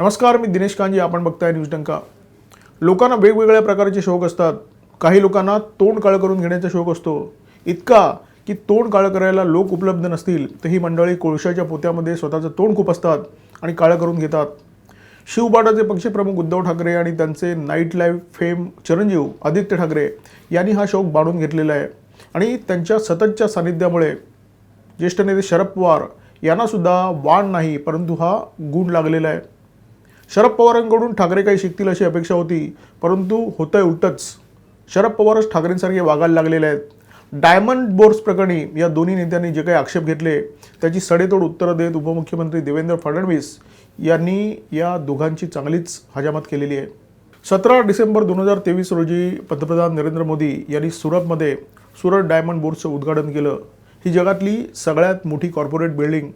नमस्कार मी दिनेश कांजी आपण बघताय न्यूज डंका. लोकांना वेगवेगळ्या प्रकारचे शौक असतात. काही लोकांना तोंड काळं करून घेण्याचा शौक असतो. इतका की तोंड काळं करायला लोक उपलब्ध नसतील तर ही मंडळी कोळशाच्या पोत्यामध्ये स्वतःचं तोंड खूप असतात आणि काळं करून घेतात. शिवबाटाचे पक्षप्रमुख उद्धव ठाकरे आणि त्यांचे नाईट लाईफ फेम चिरंजीव आदित्य ठाकरे यांनी हा शौक बांधून घेतलेला आहे. आणि त्यांच्या सततच्या सानिध्यामुळे ज्येष्ठ नेते शरद पवार यांनासुद्धा वाण नाही परंतु हा गुण लागलेला आहे. शरद पवारांकडून ठाकरे काही शिकतील अशी अपेक्षा होती परंतु होतंय उलटच. शरद पवारच ठाकरेंसारखे वागायला लागलेले आहेत. डायमंड बोर्स प्रकरणी या दोन्ही नेत्यांनी जे काही आक्षेप घेतले त्याची सडेतोड उत्तरं देत उपमुख्यमंत्री देवेंद्र फडणवीस यांनी या दोघांची चांगलीच हजामत केलेली आहे. सतरा डिसेंबर दोन हजार तेवीस रोजी पंतप्रधान नरेंद्र मोदी यांनी सुरतमध्ये सुरत डायमंड बोर्डचं उद्घाटन केलं. ही जगातली सगळ्यात मोठी कॉर्पोरेट बिल्डिंग.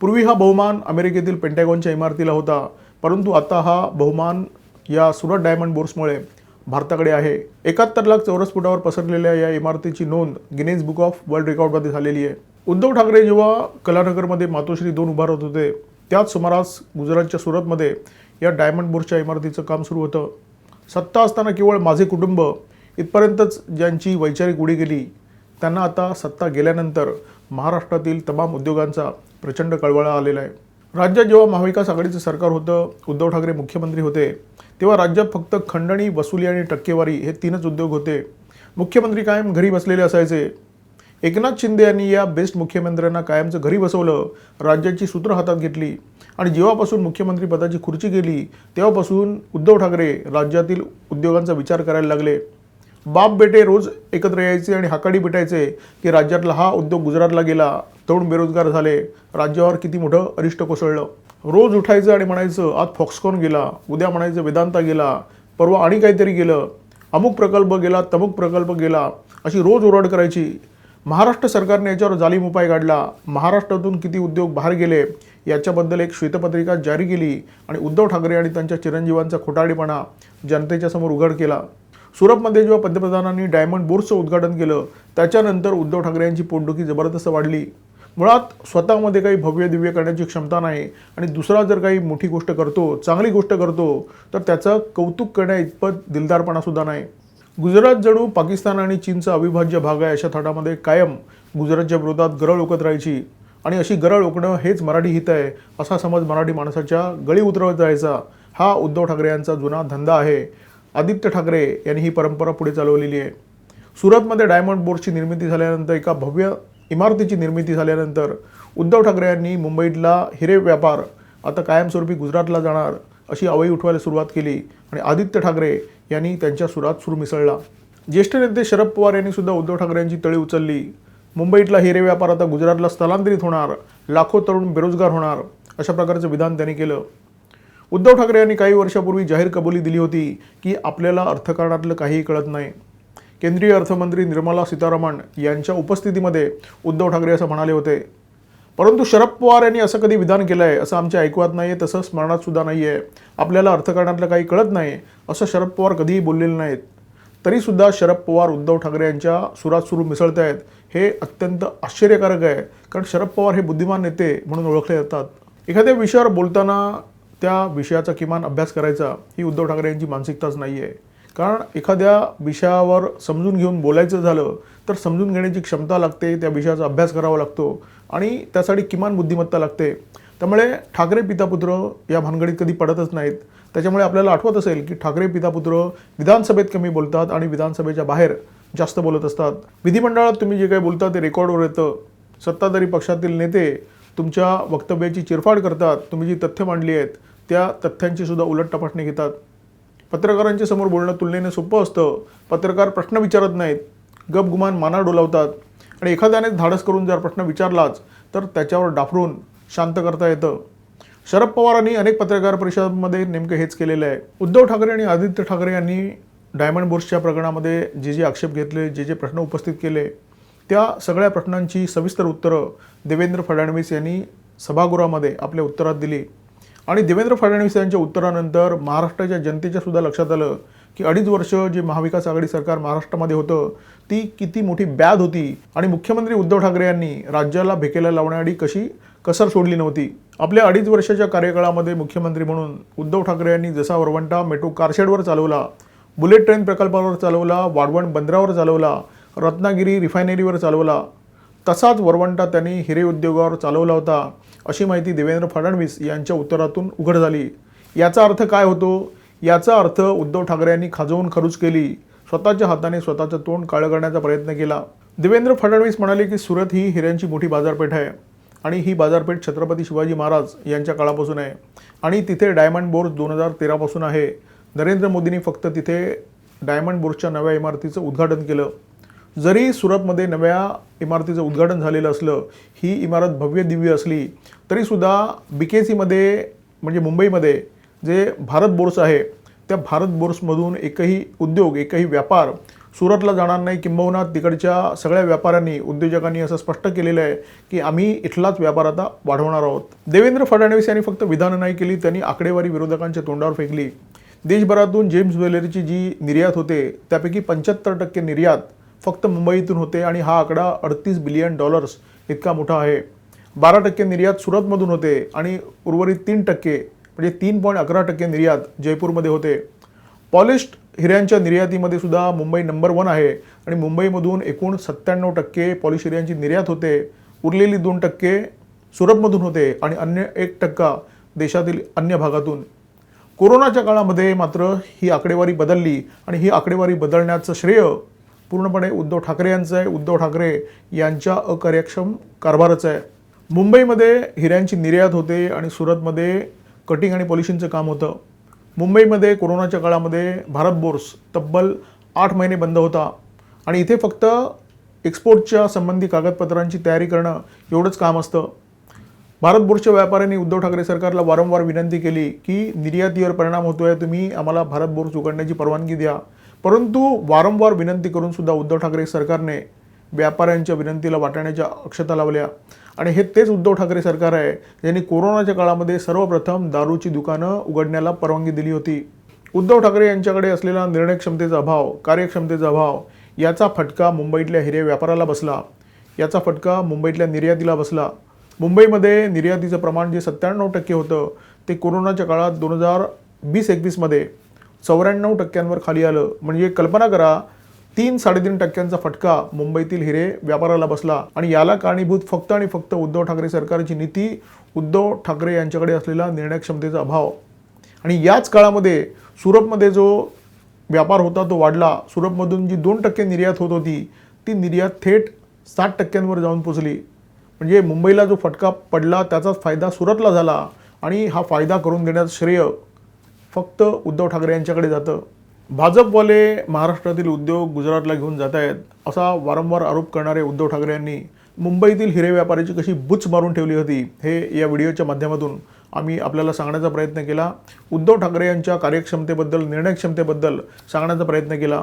पूर्वी हा बहुमान अमेरिकेतील पेंटॅगॉनच्या इमारतीला होता. परंतु आता हा बहुमान या सुरत डायमंड बोर्समुळे भारताकडे आहे. एकाहत्तर लाख चौरस फुटावर पसरलेल्या या इमारतीची नोंद गिनेज बुक ऑफ वर्ल्ड रेकॉर्डमध्ये झालेली आहे. उद्धव ठाकरे जेव्हा कलानगरमध्ये मातोश्री दोन उभारत होते त्याच सुमारास गुजरातच्या सुरतमध्ये या डायमंड बोर्सच्या इमारतीचं काम सुरू होतं. सत्ता असताना केवळ माझे कुटुंब इथपर्यंतच ज्यांची वैचारिक उडी गेली त्यांना आता सत्ता गेल्यानंतर महाराष्ट्रातील तमाम उद्योगांचा प्रचंड कळवळा आलेला आहे. राज्यात जेव्हा महाविकास आघाडीचं सरकार होतं उद्धव ठाकरे मुख्यमंत्री होते तेव्हा राज्यात फक्त खंडणी वसुली आणि टक्केवारी हे तीनच उद्योग होते. मुख्यमंत्री कायम घरी बसलेले असायचे. एकनाथ शिंदे यांनी या बेस्ट मुख्यमंत्र्यांना कायमचं घरी बसवलं राज्याची सूत्र हातात घेतली आणि जेव्हापासून मुख्यमंत्री पदाची खुर्ची गेली तेव्हापासून उद्धव ठाकरे राज्यातील उद्योगांचा विचार करायला लागले. बाप बेटे रोज एकत्र यायचे आणि हाकाडी भेटायचे की राज्यातला हा उद्योग गुजरातला गेला तरुण बेरोजगार झाले राज्यावर किती मोठं अरिष्ट कोसळलं. रोज उठायचं आणि म्हणायचं आज फॉक्सकॉन गेला उद्या म्हणायचं वेदांता गेला परवा आणि काहीतरी गेलं अमुक प्रकल्प गेला तमुक प्रकल्प गेला अशी रोज ओरड करायची. महाराष्ट्र सरकारने याच्यावर जालीम उपाय काढला. महाराष्ट्रातून किती उद्योग बाहेर गेले याच्याबद्दल एक श्वेतपत्रिका जारी केली आणि उद्धव ठाकरे आणि त्यांच्या चिरंजीवांचा खोटाडीपणा जनतेच्या समोर उघड केला. सुरतमध्ये जेव्हा पंतप्रधानांनी डायमंड बोर्सचं उद्घाटन केलं त्याच्यानंतर उद्धव ठाकरे यांची पोटदुखी जबरदस्त वाढली. मुळात स्वतःमध्ये काही भव्य दिव्य करण्याची क्षमता नाही आणि दुसरा जर काही मोठी गोष्ट करतो चांगली गोष्ट करतो तर त्याचं कौतुक करण्या इतपत दिलदारपणासुद्धा नाही. गुजरात जणू पाकिस्तान आणि चीनचा अविभाज्य भाग आहे अशा थाटामध्ये कायम गुजरातच्या विरोधात गरळ ओकत राहायची. आणि अशी गरळ ओकणं हेच मराठी हित आहे असा समज मराठी माणसाच्या गळी उतरवत जायचा. हा उद्धव ठाकरे यांचा जुना धंदा आहे. आदित्य ठाकरे यांनी ही परंपरा पुढे चालवलेली आहे. सुरतमध्ये डायमंड बोर्डची निर्मिती झाल्यानंतर एका भव्य इमारतीची निर्मिती झाल्यानंतर उद्धव ठाकरे यांनी मुंबईतला हिरे व्यापार आता कायमस्वरूपी गुजरातला जाणार अशी आवई उठवायला सुरुवात केली आणि आदित्य ठाकरे यांनी त्यांच्या सुरात सूर मिसळला. ज्येष्ठ नेते शरद पवार यांनी सुद्धा उद्धव ठाकरे यांची तळी उचलली. मुंबईतला हिरे व्यापार आता गुजरातला स्थलांतरित होणार लाखो तरुण बेरोजगार होणार अशा प्रकारचं विधान त्यांनी केलं. उद्धव ठाकरे यांनी काही वर्षापूर्वी जाहीर कबुली दिली होती की आपल्याला अर्थकारणातलं काहीही कळत नाही. केंद्रीय अर्थमंत्री निर्मला सीतारामन यांच्या उपस्थितीमध्ये उद्धव ठाकरे असं म्हणाले होते. परंतु शरद पवार यांनी असं कधी विधान केलं आहे असं आमच्या ऐकवात नाही आहे तसं स्मरणात सुद्धा नाही आहे आपल्याला अर्थकारणातलं काही कळत नाही असं शरद पवार कधीही बोललेले नाहीत. तरीसुद्धा शरद पवार उद्धव ठाकरे यांच्या सुरात सुरू मिसळत आहेत हे अत्यंत आश्चर्यकारक आहे कारण शरद पवार हे बुद्धिमान नेते म्हणून ओळखले जातात. एखाद्या विषयावर बोलताना त्या विषयाचा किमान अभ्यास करायचा ही उद्धव ठाकरे यांची मानसिकताच नाही आहे कारण एखाद्या विषयावर समजून घेऊन बोलायचं झालं तर समजून घेण्याची क्षमता लागते त्या विषयाचा अभ्यास करावा लागतो आणि त्यासाठी किमान बुद्धिमत्ता लागते. त्यामुळे ठाकरे पितापुत्र या भानगडीत कधी पडतच नाहीत. त्याच्यामुळे आपल्याला आठवत असेल की ठाकरे पितापुत्र विधानसभेत कमी बोलतात आणि विधानसभेच्या बाहेर जास्त बोलत असतात. विधिमंडळात तुम्ही जे काही बोलता ते रेकॉर्डवर येतं. सत्ताधारी पक्षातील नेते तुमच्या वक्तव्याची चिरफाड करतात तुम्ही जी तथ्य मांडली आहेत त्या तथ्यांची सुद्धा उलट तपासणी घेतात. पत्रकारांच्या समोर बोलणं तुलनेने सोपं असतं. पत्रकार प्रश्न विचारत नाहीत. गपगुमान माना डोलावतात. आणि एखाद्याने धाडस करून जर प्रश्न विचारलाच तर त्याच्यावर डाफरून शांत करता येतं. शरद पवारांनी अनेक पत्रकार परिषदांमध्ये नेमकं हेच केलेलं आहे. उद्धव ठाकरे आणि आदित्य ठाकरे यांनी डायमंड बोर्सच्या प्रकरणामध्ये जे जे आक्षेप घेतले जे जे प्रश्न उपस्थित केले त्या सगळ्या प्रश्नांची सविस्तर उत्तरं देवेंद्र फडणवीस यांनी सभागृहामध्ये आपल्या उत्तरात दिली. आणि देवेंद्र फडणवीस यांच्या उत्तरानंतर महाराष्ट्राच्या जनतेच्या सुद्धा लक्षात आलं की अडीच वर्ष जे महाविकास आघाडी सरकार महाराष्ट्रामध्ये होतं ती किती मोठी बॅद होती. आणि मुख्यमंत्री उद्धव ठाकरे यांनी राज्याला भेकेला लावण्याआधी कशी कसर सोडली नव्हती. आपल्या अडीच वर्षाच्या कार्यकाळामध्ये मुख्यमंत्री म्हणून उद्धव ठाकरे यांनी जसा वरवंटा मेट्रो कारशेडवर चालवला बुलेट ट्रेन प्रकल्पावर चालवला वाढवण बंदरावर चालवला रत्नागिरी रिफायनरीवर चालवला तसाच वरवंटा त्यांनी हिरे उद्योगावर चालवला होता. अशी माहिती देवेंद्र फडणवीस यांच्या उत्तरातून उघड झाली. याचा अर्थ काय होतो? याचा अर्थ उद्धव ठाकरे यांनी खाजवून खरूच केली. स्वतःच्या हाताने स्वतःचं तोंड काळं करण्याचा प्रयत्न केला. देवेंद्र फडणवीस म्हणाले की सुरत ही हिऱ्यांची मोठी बाजारपेठ आहे आणि ही बाजारपेठ छत्रपती शिवाजी महाराज यांच्या काळापासून आहे आणि तिथे डायमंड बोर्स दोन हजार तेरापासून आहे. नरेंद्र मोदींनी फक्त तिथे डायमंड बोर्सच्या नव्या इमारतीचं उद्घाटन केलं. जरी सुरतमध्ये नव्या इमारतीचं उद्घाटन झालेलं असलं ही इमारत भव्य दिव्य असली तरीसुद्धा बी के सीमध्ये म्हणजे मुंबईमध्ये जे भारत बोर्स आहे त्या भारत बोर्समधून एकही उद्योग एकही व्यापार सुरतला जाणार नाही. किंबहुना तिकडच्या सगळ्या व्यापाऱ्यांनी उद्योजकांनी असं स्पष्ट केलेलं आहे की आम्ही इथलाच व्यापार आता वाढवणार आहोत. देवेंद्र फडणवीस यांनी फक्त विधानं नाही केली त्यांनी आकडेवारी विरोधकांच्या तोंडावर फेकली. देशभरातून जेम्स ज्वेलरीची जी निर्यात होते त्यापैकी पंच्याहत्तर टक्के निर्यात फक्त मुंबईतून होते आणि हा आकडा अडतीस बिलियन डॉलर्स इतका मोठा आहे. बारा टक्के निर्यात सुरतमधून होते आणि उर्वरित तीन टक्के म्हणजे तीन पॉईंट अकरा टक्के निर्यात जयपूरमध्ये होते. पॉलिश्ड हिऱ्यांच्या निर्यातीमध्ये सुद्धा मुंबई नंबर वन आहे आणि मुंबईमधून एकूण सत्त्याण्णव टक्के पॉलिश हिऱ्यांची निर्यात होते. उरलेली दोन टक्के सुरतमधून होते आणि अन्य एक टक्का देशातील अन्य भागातून. कोरोनाच्या काळामध्ये मात्र ही आकडेवारी बदलली आणि ही आकडेवारी बदलण्याचं श्रेय पूर्णपणे उद्धव ठाकरे यांचं आहे. उद्धव ठाकरे यांच्या अकार्यक्षम कारभाराचं आहे. मुंबईमध्ये हिऱ्यांची निर्यात होते आणि सुरतमध्ये कटिंग आणि पॉलिशिंगचं काम होतं. मुंबईमध्ये कोरोनाच्या काळामध्ये भारत बोर्स तब्बल आठ महिने बंद होता. आणि इथे फक्त एक्सपोर्टच्या संबंधी कागदपत्रांची तयारी करणं एवढंच काम असतं. भारत बोर्डच्या व्यापाऱ्यांनी उद्धव ठाकरे सरकारला वारंवार विनंती केली की निर्यातीवर परिणाम होतो आहे तुम्ही आम्हाला भारत बोर्स उघडण्याची परवानगी द्या. परंतु वारंवार विनंती करून सुद्धा उद्धव ठाकरे सरकारने व्यापाऱ्यांच्या विनंतीला वाटाण्याच्या अक्षता लावल्या. आणि हे तेच उद्धव ठाकरे सरकार आहे ज्यांनी कोरोनाच्या काळामध्ये सर्वप्रथम दारूची दुकानं उघडण्याला परवानगी दिली होती. उद्धव ठाकरे यांच्याकडे असलेला निर्णय क्षमतेचा अभाव कार्यक्षमतेचा अभाव याचा फटका मुंबईतल्या हिरे व्यापाराला बसला. याचा फटका मुंबईतल्या निर्यातीला बसला. मुंबईमध्ये निर्यातीचं प्रमाण जे सत्त्याण्णव टक्के होतं ते कोरोनाच्या काळात दोन हजार वीस एकवीसमध्ये चौऱ्याण्णव टक्क्यांवर खाली आलं. म्हणजे कल्पना करा तीन साडेतीन टक्क्यांचा फटका मुंबईतील हिरे व्यापाराला बसला आणि याला कारणीभूत फक्त आणि फक्त उद्धव ठाकरे सरकारची नीती उद्धव ठाकरे यांच्याकडे असलेला निर्णय क्षमतेचा अभाव. आणि याच काळामध्ये सुरतमध्ये जो व्यापार होता तो वाढला. सुरतमधून जी दोन टक्के निर्यात होत होती ती निर्यात थेट साठ टक्क्यांवर जाऊन पोचली. म्हणजे मुंबईला जो फटका पडला त्याचाच फायदा सुरतला झाला आणि हा फायदा करून देण्याचं श्रेय फक्त उद्धव ठाकरे यांच्याकडे जातं. भाजपवाले महाराष्ट्रातील उद्योग गुजरातला घेऊन जात आहेत असा वारंवार आरोप करणारे उद्धव ठाकरे यांनी मुंबईतील हिरे व्यापाऱ्याची कशी बुच मारून ठेवली होती हे या व्हिडिओच्या माध्यमातून आम्ही आपल्याला सांगण्याचा प्रयत्न केला. उद्धव ठाकरे यांच्या कार्यक्षमतेबद्दल निर्णयक्षमतेबद्दल सांगण्याचा प्रयत्न केला.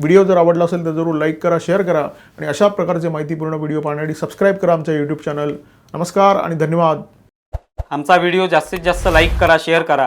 व्हिडिओ जर आवडला असेल तर जरूर लाईक करा शेअर करा आणि अशा प्रकारचे माहितीपूर्ण व्हिडिओ पाहण्यासाठी सबस्क्राईब करा आमच्या यूट्यूब चॅनल नमस्कार आणि धन्यवाद. आमचा व्हिडिओ जास्तीत जास्त लाईक करा शेअर करा.